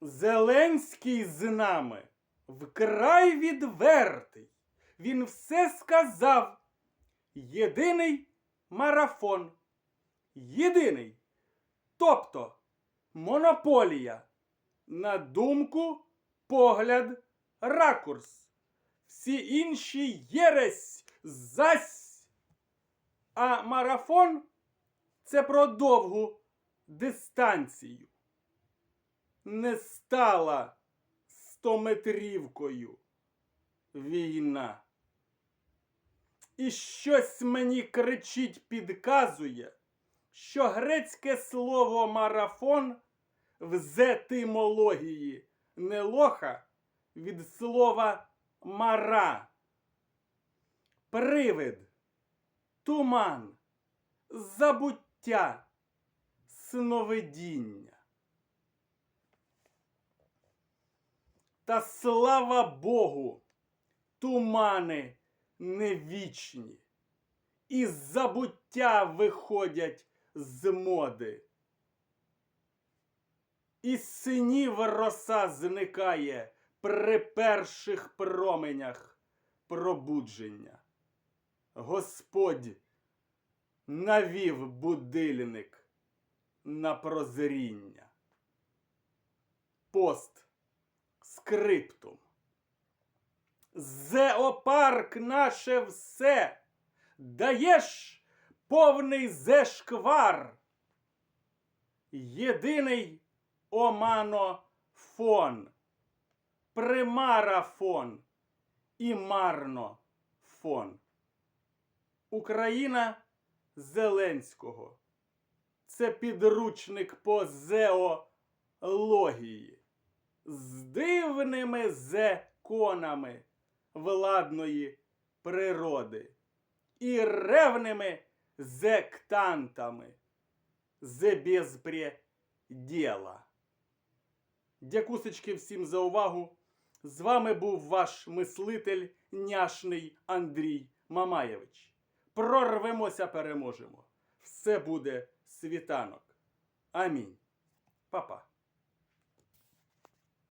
Зеленський з нами вкрай відвертий. Він все сказав. Єдиний марафон. Єдиний. Тобто монополія. На думку, погляд, ракурс. Всі інші єресь зась. А марафон це про довгу дистанцію. Не стала стометрівкою війна. І щось мені кричить, підказує, що грецьке слово марафон в зетимології не лоха від слова мара. Привид, туман, забуття, сновидіння. Та слава Богу, тумани не вічні, і забуття виходять з моди. Із синів роса зникає при перших променях пробудження. Господь навів будильник на прозріння. Пост скриптум. Зеопарк наше все. Даєш повний зешквар. Єдиний оманофон. Примарафон і марнофон. Україна Зеленського. Це підручник по зеології з дивними законами владної природи і ревними зектантами з безпреділа. Дякусечки всім за увагу. З вами був ваш мислитель няшний Андрій Мамаєвич. Прорвемося, переможемо. Все буде світанок. Амінь. Па-па.